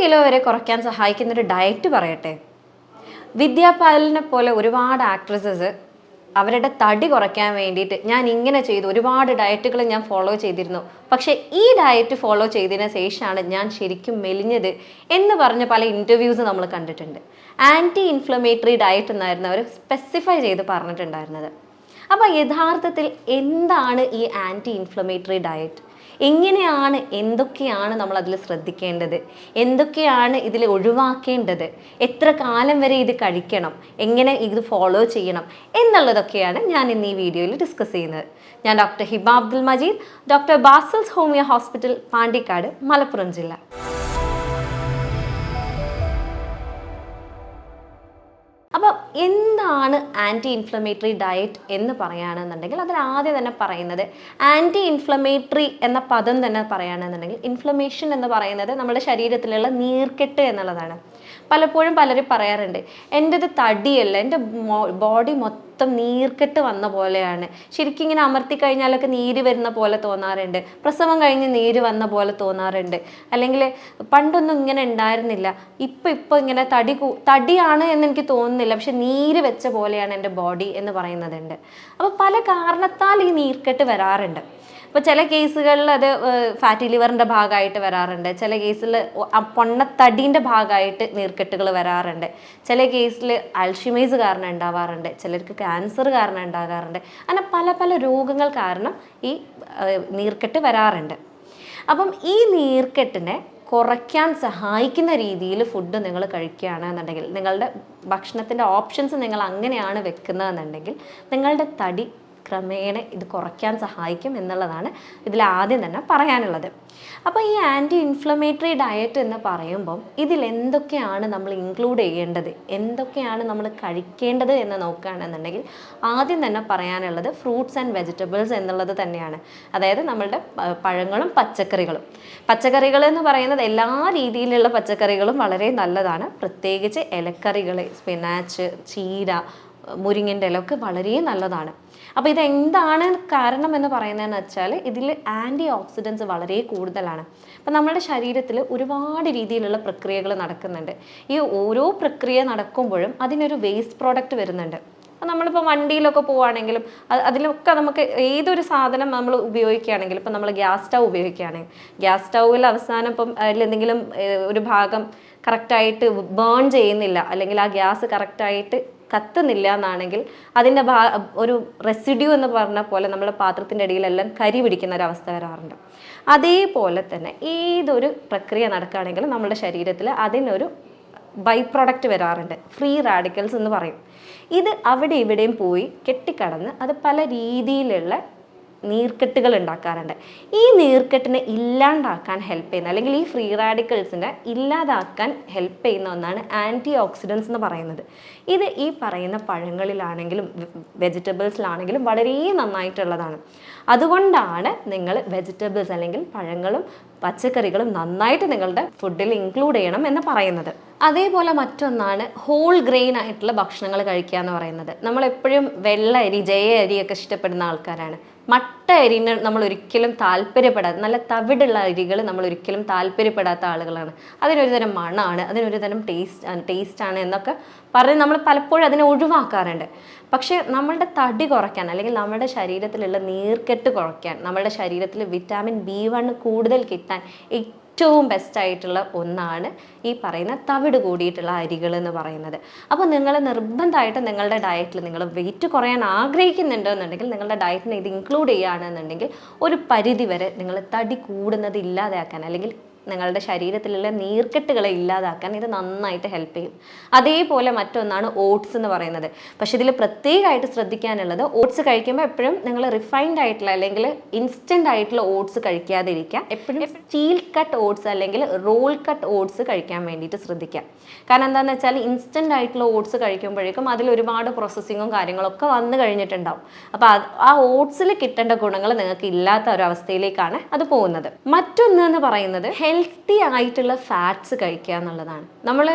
Kilo വരെ കുറയ്ക്കാൻ സഹായിക്കുന്ന ഒരു ഡയറ്റ് പറയട്ടെ? വിദ്യാപാലിനെ പോലെ ഒരുപാട് ആക്ട്രസസ് അവരുടെ തടി കുറയ്ക്കാൻ വേണ്ടിയിട്ട് ഞാൻ ഇങ്ങനെ ചെയ്തു. ഒരുപാട് ഡയറ്റുകൾ ഞാൻ ഫോളോ ചെയ്തിരുന്നു. പക്ഷേ ഈ ഡയറ്റ് ഫോളോ ചെയ്തതിന് ശേഷമാണ് ഞാൻ ശരിക്കും മെലിഞ്ഞത് എന്ന് പറഞ്ഞ പല ഇന്റർവ്യൂസ് നമ്മൾ കണ്ടിട്ടുണ്ട്. ആന്റി ഇൻഫ്ലമേറ്ററി ഡയറ്റ് എന്നായിരുന്നു അവർ സ്പെസിഫൈ ചെയ്ത് പറഞ്ഞിട്ടുണ്ടായിരുന്നത്. അപ്പോൾ യഥാർത്ഥത്തിൽ എന്താണ് ഈ ആന്റി ഇൻഫ്ലമേറ്ററി ഡയറ്റ് എങ്ങനെയാണ് എന്തൊക്കെയാണ് നമ്മൾ അതിൽ ശ്രദ്ധിക്കേണ്ടത്? എന്തൊക്കെയാണ് ഇതിൽ ഒഴിവാക്കേണ്ടത്? എത്ര കാലം വരെ ഇത് കഴിക്കണം? എങ്ങനെ ഇത് ഫോളോ ചെയ്യണം? എന്നുള്ളതൊക്കെയാണ് ഞാൻ ഇന്ന് ഈ വീഡിയോയിൽ ഡിസ്കസ് ചെയ്യുന്നത്. ഞാൻ doctor Hiba Abdul Majeed doctor Basil's homoeo hospital Pandikkad Malappuram ജില്ല. എന്താണ് ആന്റി ഇൻഫ്ലമേറ്ററി ഡയറ്റ് എന്ന് പറയുകയാണെന്നുണ്ടെങ്കിൽ അതിൽ ആദ്യം തന്നെ പറയുന്നത് ആന്റി ഇൻഫ്ലമേറ്ററി എന്ന പദം തന്നെ പറയുകയാണെന്നുണ്ടെങ്കിൽ ഇൻഫ്ലമേഷൻ എന്ന് പറയുന്നത് നമ്മുടെ ശരീരത്തിലുള്ള നീർക്കെട്ട് എന്നുള്ളതാണ്. പലപ്പോഴും പലരും പറയാറുണ്ട് എന്റെത് തടിയല്ല എന്റെ ബോഡി മൊത്തം നീർക്കെട്ട് വന്ന പോലെയാണ്. ശരിക്കും ഇങ്ങനെ അമർത്തി കഴിഞ്ഞാലൊക്കെ നീര് വരുന്ന പോലെ തോന്നാറുണ്ട്. പ്രസവം കഴിഞ്ഞ് നീര് വന്ന പോലെ തോന്നാറുണ്ട്. അല്ലെങ്കിൽ പണ്ടൊന്നും ഇങ്ങനെ ഉണ്ടായിരുന്നില്ല. ഇപ്പം ഇപ്പോൾ ഇങ്ങനെ തടി തടിയാണ് എന്ന് എനിക്ക് തോന്നുന്നില്ല. പക്ഷെ നീര് വെച്ച പോലെയാണ് എന്റെ ബോഡി എന്ന് പറയുന്നതുണ്ട്. അപ്പോൾ പല കാരണത്താൽ ഈ നീർക്കെട്ട് വരാറുണ്ട്. അപ്പോൾ ചില കേസുകളിൽ അത് ഫാറ്റി ലിവറിന്റെ ഭാഗമായിട്ട് വരാറുണ്ട്. ചില കേസിൽ പൊണ്ണത്തടീന്റെ ഭാഗമായിട്ട് നീർക്കെട്ടുകൾ വരാറുണ്ട്. ചില കേസിൽ അൾഷിമേസ് കാരണം ഉണ്ടാവാറുണ്ട്. ചിലർക്ക് ക്യാൻസർ കാരണം ഉണ്ടാകാറുണ്ട്. അങ്ങനെ പല പല രോഗങ്ങൾ കാരണം ഈ നീർക്കെട്ട് വരാറുണ്ട്. അപ്പം ഈ നീർക്കെട്ടിനെ കുറയ്ക്കാൻ സഹായിക്കുന്ന രീതിയിൽ ഫുഡ് നിങ്ങൾ കഴിക്കുകയാണെന്നുണ്ടെങ്കിൽ നിങ്ങളുടെ ഭക്ഷണത്തിന്റെ ഓപ്ഷൻസ് നിങ്ങൾ അങ്ങനെയാണ് വെക്കുന്നതെന്നുണ്ടെങ്കിൽ നിങ്ങളുടെ തടി ക്രമേണ ഇത് കുറയ്ക്കാൻ സഹായിക്കും എന്നുള്ളതാണ് ഇതിൽ ആദ്യം തന്നെ പറയാനുള്ളത്. അപ്പോൾ ഈ ആന്റി ഇൻഫ്ലമേറ്ററി ഡയറ്റ് എന്ന് പറയുമ്പം ഇതിൽ എന്തൊക്കെയാണ് നമ്മൾ ഇൻക്ലൂഡ് ചെയ്യേണ്ടത്? എന്തൊക്കെയാണ് നമ്മൾ കഴിക്കേണ്ടത് എന്ന് നോക്കുകയാണെന്നുണ്ടെങ്കിൽ ആദ്യം തന്നെ പറയാനുള്ളത് ഫ്രൂട്ട്സ് ആൻഡ് വെജിറ്റബിൾസ് എന്നുള്ളത് തന്നെയാണ്. അതായത് നമ്മളുടെ പഴങ്ങളും പച്ചക്കറികളും. പച്ചക്കറികൾ എന്ന് പറയുന്നത് എല്ലാ രീതിയിലുള്ള പച്ചക്കറികളും വളരെ നല്ലതാണ്. പ്രത്യേകിച്ച് ഇലക്കറികൾ സ്പിനാച്ച് ചീര മുരിങ്ങന്റെ ഇലയൊക്കെ വളരെ നല്ലതാണ്. അപ്പോൾ ഇതെന്താണ് കാരണം എന്ന് പറയുന്നതെന്ന് വെച്ചാൽ ഇതിൽ ആന്റി ഓക്സിഡൻസ് വളരെ കൂടുതലാണ്. അപ്പം നമ്മുടെ ശരീരത്തിൽ ഒരുപാട് രീതിയിലുള്ള പ്രക്രിയകൾ നടക്കുന്നുണ്ട്. ഈ ഓരോ പ്രക്രിയ നടക്കുമ്പോഴും അതിനൊരു വേസ്റ്റ് പ്രോഡക്റ്റ് വരുന്നുണ്ട്. നമ്മളിപ്പോൾ വണ്ടിയിലൊക്കെ പോവുകയാണെങ്കിലും അത് അതിലൊക്കെ നമുക്ക് ഏതൊരു സാധനം നമ്മൾ ഉപയോഗിക്കുകയാണെങ്കിലും ഇപ്പം നമ്മൾ ഗ്യാസ് സ്റ്റൗ ഉപയോഗിക്കുകയാണെങ്കിൽ ഗ്യാസ് സ്റ്റൗവിൽ അവസാനം ഇപ്പം അതിൽ എന്തെങ്കിലും ഒരു ഭാഗം കറക്റ്റായിട്ട് ബേൺ ചെയ്യുന്നില്ല അല്ലെങ്കിൽ ആ ഗ്യാസ് കറക്റ്റായിട്ട് കത്തുന്നില്ല എന്നാണെങ്കിൽ അതിന്റെ ഭാ ഒരു റെസിഡ്യൂ എന്ന് പറഞ്ഞ പോലെ നമ്മുടെ പാത്രത്തിന്റെ ഇടയിലെല്ലാം കരി പിടിക്കുന്ന ഒരു അവസ്ഥ വരാറുണ്ട്. അതേപോലെ തന്നെ ഏതൊരു പ്രക്രിയ നടക്കുകയാണെങ്കിലും നമ്മുടെ ശരീരത്തിൽ അതിനൊരു ബൈ പ്രൊഡക്റ്റ് വരാറുണ്ട്. ഫ്രീ റാഡിക്കൽസ് എന്ന് പറയും. ഇത് അവിടെ ഇവിടെയും പോയി കെട്ടിക്കടന്ന് അത് പല രീതിയിലുള്ള നീർക്കെട്ടുകൾ ഉണ്ടാക്കാറുണ്ട്. ഈ നീർക്കെട്ടിനെ ഇല്ലാണ്ടാക്കാൻ ഹെൽപ്പ് ചെയ്യുന്ന അല്ലെങ്കിൽ ഈ ഫ്രീ റാഡിക്കൽസിനെ ഇല്ലാതാക്കാൻ ഹെൽപ്പ് ചെയ്യുന്ന ഒന്നാണ് ആന്റി ഓക്സിഡൻസ് എന്ന് പറയുന്നത്. ഇത് ഈ പറയുന്ന പഴങ്ങളിലാണെങ്കിലും വെജിറ്റബിൾസിലാണെങ്കിലും വളരെ നന്നായിട്ടുള്ളതാണ്. അതുകൊണ്ടാണ് നിങ്ങൾ വെജിറ്റബിൾസ് അല്ലെങ്കിൽ പഴങ്ങളും പച്ചക്കറികളും നന്നായിട്ട് നിങ്ങളുടെ ഫുഡിൽ ഇൻക്ലൂഡ് ചെയ്യണം എന്ന് പറയുന്നത്. അതേപോലെ മറ്റൊന്നാണ് ഹോൾ ഗ്രെയിൻ ആയിട്ടുള്ള ഭക്ഷണങ്ങൾ കഴിക്കുക എന്ന് പറയുന്നത്. നമ്മളെപ്പോഴും വെള്ള അരി ജയ അരിയൊക്കെ ഇഷ്ടപ്പെടുന്ന ആൾക്കാരാണ്. മട്ട അരിന് നമ്മൾ ഒരിക്കലും താല്പര്യപ്പെടാത്ത നല്ല തവിടുള്ള അരികൾ നമ്മൾ ഒരിക്കലും താല്പര്യപ്പെടാത്ത ആളുകളാണ്. അതിനൊരു തരം മണമാണ് അതിനൊരു തരം ടേസ്റ്റ് ടേസ്റ്റാണ് എന്നൊക്കെ പറഞ്ഞ് നമ്മൾ പലപ്പോഴും അതിനെ ഒഴിവാക്കാറുണ്ട്. പക്ഷേ നമ്മളുടെ തടി കുറയ്ക്കാൻ അല്ലെങ്കിൽ നമ്മുടെ ശരീരത്തിലുള്ള നീർക്കെട്ട് കുറയ്ക്കാൻ നമ്മുടെ ശരീരത്തിൽ വിറ്റാമിൻ ബി വൺ കൂടുതൽ കിട്ടാൻ ഏറ്റവും ബെസ്റ്റ് ആയിട്ടുള്ള ഒന്നാണ് ഈ പറയുന്ന തവിട് കൂടിയിട്ടുള്ള അരികൾ എന്ന് പറയുന്നത്. അപ്പോൾ നിങ്ങൾ നിർബന്ധമായിട്ട് നിങ്ങളുടെ ഡയറ്റിൽ നിങ്ങൾ വെയിറ്റ് കുറയാൻ ആഗ്രഹിക്കുന്നുണ്ട് എന്നുണ്ടെങ്കിൽ നിങ്ങളുടെ ഡയറ്റിനെ ഇത് ഇൻക്ലൂഡ് ചെയ്യുകയാണെന്നുണ്ടെങ്കിൽ ഒരു പരിധി വരെ നിങ്ങൾ തടി കൂടുന്നത് ഇല്ലാതാക്കാൻ അല്ലെങ്കിൽ നിങ്ങളുടെ ശരീരത്തിലുള്ള നീർക്കെട്ടുകളെ ഇല്ലാതാക്കാൻ ഇത് നന്നായിട്ട് ഹെൽപ്പ് ചെയ്യും. അതേപോലെ മറ്റൊന്നാണ് ഓട്സ് എന്ന് പറയുന്നത്. പക്ഷെ ഇതിൽ പ്രത്യേകമായിട്ട് ശ്രദ്ധിക്കാനുള്ളത് ഓട്സ് കഴിക്കുമ്പോൾ എപ്പോഴും നിങ്ങൾ റിഫൈൻഡ് ആയിട്ടുള്ള അല്ലെങ്കിൽ ഇൻസ്റ്റന്റ് ആയിട്ടുള്ള ഓട്സ് കഴിക്കാതിരിക്കുക. എപ്പോഴും സ്റ്റീൽ കട്ട് ഓട്സ് അല്ലെങ്കിൽ റോൾ കട്ട് ഓട്സ് കഴിക്കാൻ വേണ്ടിയിട്ട് ശ്രദ്ധിക്കുക. കാരണം എന്താണെന്ന് വെച്ചാൽ ഇൻസ്റ്റന്റ് ആയിട്ടുള്ള ഓട്സ് കഴിക്കുമ്പോഴേക്കും അതിൽ ഒരുപാട് പ്രോസസ്സിങ്ങും കാര്യങ്ങളൊക്കെ വന്നു കഴിഞ്ഞിട്ടുണ്ടാവും. അപ്പോൾ ആ ഓട്സിൽ കിട്ടേണ്ട ഗുണങ്ങൾ നിങ്ങൾക്ക് ഇല്ലാത്ത ഒരു അവസ്ഥയിലേക്കാണ് അത് പോകുന്നത്. മറ്റൊന്ന് എന്ന് പറയുന്നത് ഹെൽത്തി ആയിട്ടുള്ള ഫാറ്റ്സ് കഴിക്കുക എന്നുള്ളതാണ്. നമ്മൾ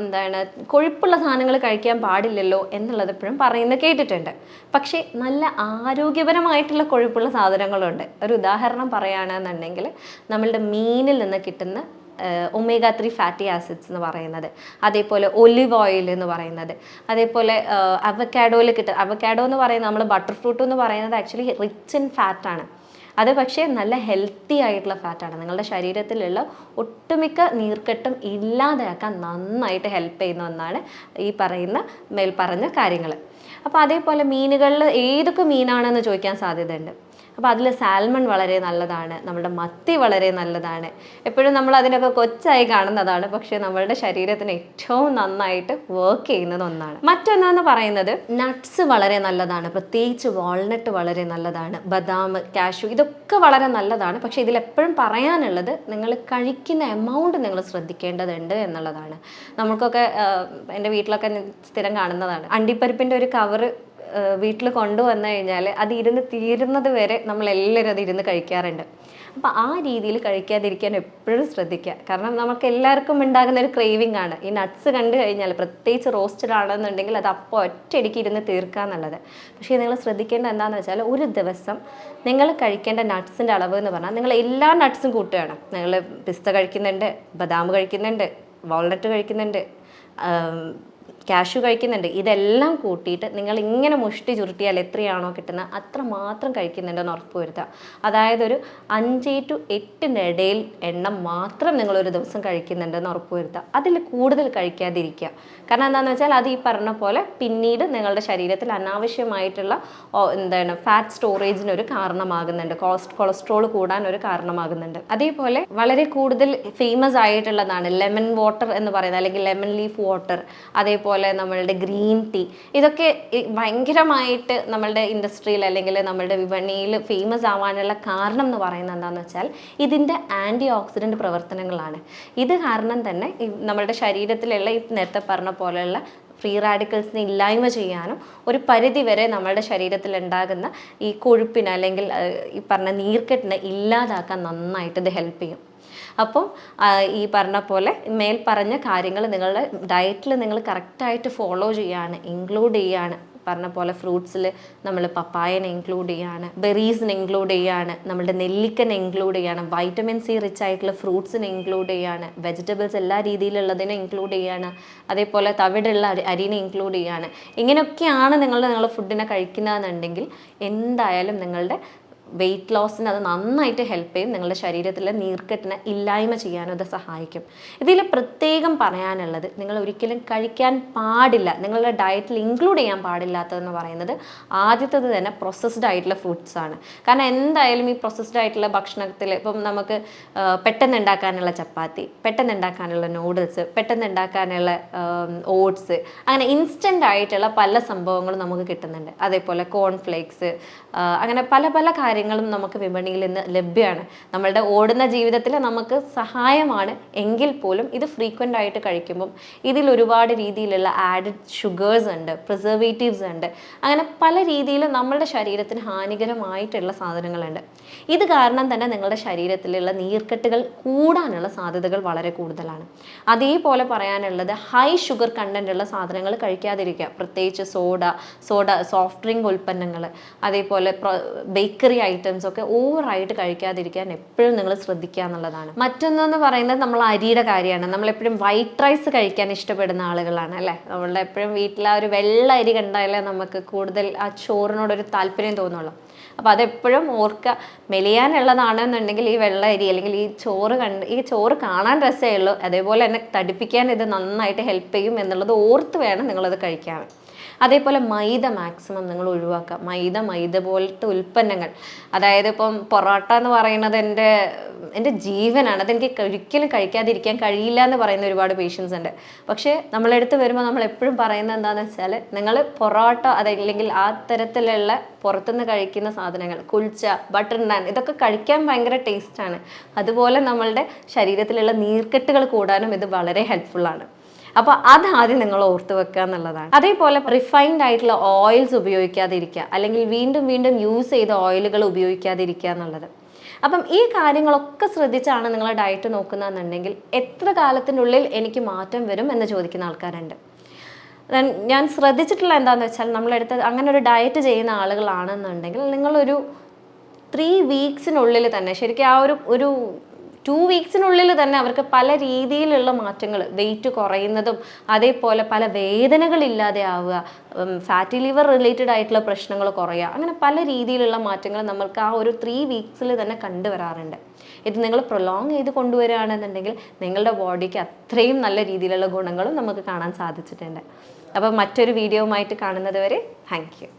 എന്താണ് കൊഴുപ്പുള്ള സാധനങ്ങൾ കഴിക്കാൻ പാടില്ലല്ലോ എന്നുള്ളത് എപ്പോഴും പറയുന്നത് കേട്ടിട്ടുണ്ട്. പക്ഷേ നല്ല ആരോഗ്യപരമായിട്ടുള്ള കൊഴുപ്പുള്ള സാധനങ്ങളുണ്ട്. ഒരു ഉദാഹരണം പറയുകയാണെന്നുണ്ടെങ്കിൽ നമ്മളുടെ മീനിൽ നിന്ന് കിട്ടുന്ന ഒമേഗ ത്രീ ഫാറ്റി ആസിഡ്സ് എന്ന് പറയുന്നത്. അതേപോലെ ഒലിവ് ഓയിൽ എന്ന് പറയുന്നത്. അതേപോലെ അവക്കാഡോയിൽ കിട്ടുക അവക്കാഡോ എന്ന് പറയുന്നത് നമ്മൾ ബട്ടർ ഫ്രൂട്ട് എന്ന് പറയുന്നത് ആക്ച്വലി റിച്ച് ഇൻ ഫാറ്റാണ് അത് പക്ഷേ നല്ല ഹെൽത്തി ആയിട്ടുള്ള ഫാറ്റാണ് നിങ്ങളുടെ ശരീരത്തിലുള്ള ഒട്ടുമിക്ക നീർക്കെട്ടും ഇല്ലാതെയാക്കാൻ നന്നായിട്ട് ഹെൽപ്പ് ചെയ്യുന്ന ഒന്നാണ് ഈ പറയുന്ന മേൽ പറഞ്ഞ കാര്യങ്ങൾ. അപ്പോൾ അതേപോലെ മീനുകളിൽ ഏതൊക്കെ മീനാണെന്ന് ചോദിക്കാൻ സാധ്യതയുണ്ട്? അപ്പോൾ അതിൽ സാൽമൺ വളരെ നല്ലതാണ് നമ്മുടെ മത്തി വളരെ നല്ലതാണ്. എപ്പോഴും നമ്മൾ അതിനൊക്കെ കൊച്ചായി കാണുന്നതാണ് പക്ഷേ നമ്മളുടെ ശരീരത്തിന് ഏറ്റവും നന്നായിട്ട് വർക്ക് ചെയ്യുന്നത് ഒന്നാണ്. മറ്റൊന്നെന്ന് പറയുന്നത് നട്ട്സ് വളരെ നല്ലതാണ് പ്രത്യേകിച്ച് വാൾനട്ട് വളരെ നല്ലതാണ് ബദാം കാഷു ഇതൊക്കെ വളരെ നല്ലതാണ് പക്ഷേ ഇതിലെപ്പോഴും പറയാനുള്ളത് നിങ്ങൾ കഴിക്കുന്ന എമൗണ്ട് നിങ്ങൾ ശ്രദ്ധിക്കേണ്ടതുണ്ട് എന്നുള്ളതാണ്. നമുക്കൊക്കെ എന്റെ വീട്ടിലൊക്കെ സ്ഥിരം കാണുന്നതാണ്. അണ്ടിപ്പരിപ്പിന്റെ ഒരു കവറ് വീട്ടിൽ കൊണ്ടുവന്നു കഴിഞ്ഞാൽ അത് ഇരുന്ന് തീരുന്നത് വരെ നമ്മളെല്ലാവരും അത് ഇരുന്ന് കഴിക്കാറുണ്ട്. അപ്പോൾ ആ രീതിയിൽ കഴിക്കാതിരിക്കാൻ എപ്പോഴും ശ്രദ്ധിക്കുക. കാരണം നമുക്ക് എല്ലാവർക്കും ഉണ്ടാകുന്ന ഒരു ക്രേവിംഗ് ആണ്. ഈ നട്ട്സ് കണ്ടു കഴിഞ്ഞാൽ പ്രത്യേകിച്ച് റോസ്റ്റഡ് ആണെന്നുണ്ടെങ്കിൽ അത് അപ്പോൾ ഒറ്റയടിക്ക് ഇരുന്ന് തീർക്കുക എന്നുള്ളത്. പക്ഷേ നിങ്ങൾ ശ്രദ്ധിക്കേണ്ട എന്താണെന്ന് വെച്ചാൽ ഒരു ദിവസം നിങ്ങൾ കഴിക്കേണ്ട നട്ട്സിന്റെ അളവ് എന്ന് പറഞ്ഞാൽ നിങ്ങൾ എല്ലാ നട്ട്സും കൂട്ടുകയാണ്. നിങ്ങൾ പിസ്ത കഴിക്കുന്നുണ്ട് ബദാം കഴിക്കുന്നുണ്ട് വാൾനട്ട് കഴിക്കുന്നുണ്ട് കാഷ്യൂ കഴിക്കുന്നുണ്ട്. ഇതെല്ലാം കൂട്ടിയിട്ട് നിങ്ങൾ ഇങ്ങനെ മുഷ്ടി ചുരുട്ടിയാൽ എത്രയാണോ കിട്ടുന്നത് അത്ര മാത്രം കഴിക്കുന്നുണ്ടെന്ന് ഉറപ്പ് വരുത്തുക. അതായത് ഒരു അഞ്ച് ടു എട്ടിന്റെ ഇടയിൽ എണ്ണം മാത്രം നിങ്ങൾ ഒരു ദിവസം കഴിക്കുന്നുണ്ടെന്ന് ഉറപ്പ് വരുത്തുക. അതിൽ കൂടുതൽ കഴിക്കാതിരിക്കുക. കാരണം എന്താണെന്ന് വെച്ചാൽ അത് ഈ പറഞ്ഞ പോലെ പിന്നീട് നിങ്ങളുടെ ശരീരത്തിൽ അനാവശ്യമായിട്ടുള്ള എന്താണ് ഫാറ്റ് സ്റ്റോറേജിന് ഒരു കാരണമാകുന്നുണ്ട് കൊളസ്ട്രോൾ കൂടാൻ ഒരു കാരണമാകുന്നുണ്ട്. അതേപോലെ വളരെ കൂടുതൽ ഫേമസ് ആയിട്ടുള്ളതാണ് ലെമൺ വാട്ടർ എന്ന് പറയുന്നത് അല്ലെങ്കിൽ ലെമൺ ലീഫ് വാട്ടർ. അതേപോലെ നമ്മളുടെ ഗ്രീൻ ടീ. ഇതൊക്കെ ഭയങ്കരമായിട്ട് നമ്മളുടെ ഇൻഡസ്ട്രിയിൽ അല്ലെങ്കിൽ നമ്മളുടെ വിപണിയിൽ ഫേമസ് ആവാനുള്ള കാരണം എന്ന് പറയുന്നത് എന്താണെന്ന് വെച്ചാൽ ഇതിന്റെ ആന്റി ഓക്സിഡന്റ് പ്രവർത്തനങ്ങളാണ്. ഇത് കാരണം തന്നെ നമ്മുടെ ശരീരത്തിലുള്ള ഈ നേരത്തെ പറഞ്ഞ പോലെയുള്ള ഫ്രീ റാഡിക്കൽസിനെ ഇല്ലായ്മ ചെയ്യാനും ഒരു പരിധി വരെ നമ്മളുടെ ശരീരത്തിൽ ഉണ്ടാകുന്ന ഈ കൊഴുപ്പിന് അല്ലെങ്കിൽ ഈ പറഞ്ഞ നീർക്കെട്ടിനെ ഇല്ലാതാക്കാൻ നന്നായിട്ട് ഇത് ഹെൽപ്പ് ചെയ്യും. അപ്പം ഈ പറഞ്ഞ പോലെ മേൽ പറഞ്ഞ കാര്യങ്ങൾ നിങ്ങളുടെ ഡയറ്റിൽ നിങ്ങൾ കറക്റ്റായിട്ട് ഫോളോ ചെയ്യാണ് ഇൻക്ലൂഡ് ചെയ്യാണ്. പറഞ്ഞ പോലെ ഫ്രൂട്ട്സിൽ നമ്മൾ പപ്പായനെ ഇൻക്ലൂഡ് ചെയ്യാണ് ബെറീസിനെ ഇൻക്ലൂഡ് ചെയ്യാണ് നമ്മുടെ നെല്ലിക്കനെ ഇൻക്ലൂഡ് ചെയ്യാണ് വൈറ്റമിൻ സി റിച്ച് ആയിട്ടുള്ള ഫ്രൂട്ട്സിനെ ഇൻക്ലൂഡ് ചെയ്യാണ് വെജിറ്റബിൾസ് എല്ലാ രീതിയിലുള്ളതിനെ ഇൻക്ലൂഡ് ചെയ്യാണ് അതേപോലെ തവിടുള്ള അരി അരിനെ ഇൻക്ലൂഡ് ചെയ്യാണ്. ഇങ്ങനെയൊക്കെയാണ് നിങ്ങൾ നിങ്ങളുടെ ഫുഡിനെ കഴിക്കുന്നതെന്നുണ്ടെങ്കിൽ എന്തായാലും നിങ്ങളുടെ വെയിറ്റ് ലോസിന് അത് നന്നായിട്ട് ഹെൽപ്പ് ചെയ്യും. നിങ്ങളുടെ ശരീരത്തിലെ നീർക്കെട്ടിനെ ഇല്ലായ്മ ചെയ്യാനും അത് സഹായിക്കും. ഇതിൽ പ്രത്യേകം പറയാനുള്ളത് നിങ്ങൾ ഒരിക്കലും കഴിക്കാൻ പാടില്ല. നിങ്ങളുടെ ഡയറ്റിൽ ഇൻക്ലൂഡ് ചെയ്യാൻ പാടില്ലാത്തതെന്ന് പറയുന്നത് ആദ്യത്തത് തന്നെ പ്രോസസ്ഡ് ആയിട്ടുള്ള ഫുഡ്സ് ആണ്. കാരണം എന്തായാലും ഈ പ്രോസസ്ഡ് ആയിട്ടുള്ള ഭക്ഷണത്തിൽ ഇപ്പം നമുക്ക് പെട്ടെന്ന് ഉണ്ടാക്കാനുള്ള ചപ്പാത്തി പെട്ടെന്ന് ഉണ്ടാക്കാനുള്ള നൂഡിൽസ് പെട്ടെന്ന് ഉണ്ടാക്കാനുള്ള ഓട്സ് അങ്ങനെ ഇൻസ്റ്റന്റ് ആയിട്ടുള്ള പല സംഭവങ്ങളും നമുക്ക് കിട്ടുന്നുണ്ട്. അതേപോലെ കോൺഫ്ലേക്സ് അങ്ങനെ പല പല കാര്യങ്ങളും നമുക്ക് വിപണിയിൽ നിന്ന് ലഭ്യമാണ്. നമ്മളുടെ ഓടുന്ന ജീവിതത്തിൽ നമുക്ക് സഹായമാണ്. എങ്കിൽ പോലും ഇത് ഫ്രീക്വന്റ് ആയിട്ട് കഴിക്കുമ്പം ഇതിൽ ഒരുപാട് രീതിയിലുള്ള ആഡഡ് ഷുഗേഴ്സ് ഉണ്ട് പ്രിസർവേറ്റീവ്സ് ഉണ്ട്. അങ്ങനെ പല രീതിയിൽ നമ്മളുടെ ശരീരത്തിന് ഹാനികരമായിട്ടുള്ള സാധനങ്ങളുണ്ട്. ഇത് കാരണം തന്നെ നിങ്ങളുടെ ശരീരത്തിലുള്ള നീർക്കെട്ടുകൾ കൂടാനുള്ള സാധ്യതകൾ വളരെ കൂടുതലാണ്. അതേപോലെ പറയാനുള്ളത് ഹൈ ഷുഗർ കണ്ടന്റ് ഉള്ള സാധനങ്ങൾ കഴിക്കാതിരിക്കുക. പ്രത്യേകിച്ച് സോഡ സോഡ സോഫ്റ്റ് ഡ്രിങ്ക് ഉൽപ്പന്നങ്ങൾ അതേപോലെ ബേക്കറി ഐറ്റംസ് ഒക്കെ ഓവറായിട്ട് കഴിക്കാതിരിക്കാൻ എപ്പോഴും നിങ്ങൾ ശ്രദ്ധിക്കുക എന്നുള്ളതാണ്. മറ്റൊന്നെന്ന് പറയുന്നത് നമ്മൾ അരിയുടെ കാര്യമാണ്. നമ്മൾ എപ്പോഴും വൈറ്റ് റൈസ് കഴിക്കാൻ ഇഷ്ടപ്പെടുന്ന ആളുകളാണ് അല്ലേ? നമ്മളുടെ എപ്പോഴും വീട്ടിൽ ആ ഒരു വെള്ള അരി കണ്ടാലേ നമുക്ക് കൂടുതൽ ആ ചോറിനോടൊരു താല്പര്യം തോന്നുള്ളൂ. അപ്പോൾ അതെപ്പോഴും ഓർക്കുക മെലിയാനുള്ളതാണെന്നുണ്ടെങ്കിൽ ഈ വെള്ള അരി അല്ലെങ്കിൽ ഈ ചോറ് കണ്ട് ഈ ചോറ് കാണാൻ രസമേ ഉള്ളൂ. അതേപോലെ തന്നെ തടിപ്പിക്കാൻ ഇത് നന്നായിട്ട് ഹെൽപ്പ് ചെയ്യും എന്നുള്ളത് ഓർത്ത് വേണം നിങ്ങളത് കഴിക്കാൻ. അതേപോലെ മൈദ മാക്സിമം നിങ്ങൾ ഒഴിവാക്കുക. മൈദ മൈദ പോലത്തെ ഉൽപ്പന്നങ്ങൾ. അതായത് ഇപ്പം പൊറോട്ട എന്ന് പറയുന്നത് എന്റെ എന്റെ ജീവനാണ്. അതെനിക്ക് ഒരിക്കലും കഴിക്കാതിരിക്കാൻ കഴിയില്ല എന്ന് പറയുന്ന ഒരുപാട് പേഷ്യൻസ് ഉണ്ട്. പക്ഷേ നമ്മളെടുത്ത് വരുമ്പോൾ നമ്മൾ എപ്പോഴും പറയുന്നത് എന്താണെന്ന് വെച്ചാൽ നിങ്ങൾ പൊറോട്ട അതല്ലെങ്കിൽ ആ തരത്തിലുള്ള പുറത്തുനിന്ന് കഴിക്കുന്ന സാധനങ്ങൾ കുൽച്ച ബട്ടർ നാൻ ഇതൊക്കെ കഴിക്കാൻ ഭയങ്കര ടേസ്റ്റാണ് അതുപോലെ നമ്മളുടെ ശരീരത്തിലുള്ള നീർക്കെട്ടുകൾ കൂടാനും ഇത് വളരെ ഹെൽപ്ഫുള്ളാണ് അപ്പോൾ അതാദ്യം നിങ്ങൾ ഓർത്ത് വെക്കുക എന്നുള്ളതാണ്. അതേപോലെ റിഫൈൻഡ് ആയിട്ടുള്ള ഓയിൽസ് ഉപയോഗിക്കാതിരിക്കുക അല്ലെങ്കിൽ വീണ്ടും വീണ്ടും യൂസ് ചെയ്ത ഓയിലുകൾ ഉപയോഗിക്കാതിരിക്കുക എന്നുള്ളത്. അപ്പം ഈ കാര്യങ്ങളൊക്കെ ശ്രദ്ധിച്ചാണ് നിങ്ങൾ ഡയറ്റ് നോക്കുന്നതെന്നുണ്ടെങ്കിൽ എത്ര കാലത്തിനുള്ളിൽ എനിക്ക് മാറ്റം വരും എന്ന് ചോദിക്കുന്ന ആൾക്കാരുണ്ട്. ഞാൻ ശ്രദ്ധിച്ചിട്ടുള്ള എന്താണെന്ന് വെച്ചാൽ നമ്മളെടുത്ത് അങ്ങനെ ഒരു ഡയറ്റ് ചെയ്യുന്ന ആളുകളാണെന്നുണ്ടെങ്കിൽ നിങ്ങളൊരു ത്രീ വീക്സിനുള്ളിൽ തന്നെ ശരിക്കും ആ ഒരു ഒരു ടു വീക്സിനുള്ളിൽ തന്നെ അവർക്ക് പല രീതിയിലുള്ള മാറ്റങ്ങൾ വെയിറ്റ് കുറയുന്നതും അതേപോലെ പല വേദനകളില്ലാതെ ആവുക ഫാറ്റി ലിവർ റിലേറ്റഡ് ആയിട്ടുള്ള പ്രശ്നങ്ങൾ കുറയുക അങ്ങനെ പല രീതിയിലുള്ള മാറ്റങ്ങൾ നമ്മൾക്ക് ആ ഒരു ത്രീ വീക്സിൽ തന്നെ കണ്ടുവരാറുണ്ട്. ഇത് നിങ്ങൾ പ്രൊലോങ് ചെയ്ത് കൊണ്ടുവരികയാണെന്നുണ്ടെങ്കിൽ നിങ്ങളുടെ ബോഡിക്ക് അത്രയും നല്ല രീതിയിലുള്ള ഗുണങ്ങളും നമുക്ക് കാണാൻ സാധിച്ചിട്ടുണ്ട്. അപ്പോൾ മറ്റൊരു വീഡിയോവുമായിട്ട് കാണുന്നത് വരെ താങ്ക് യു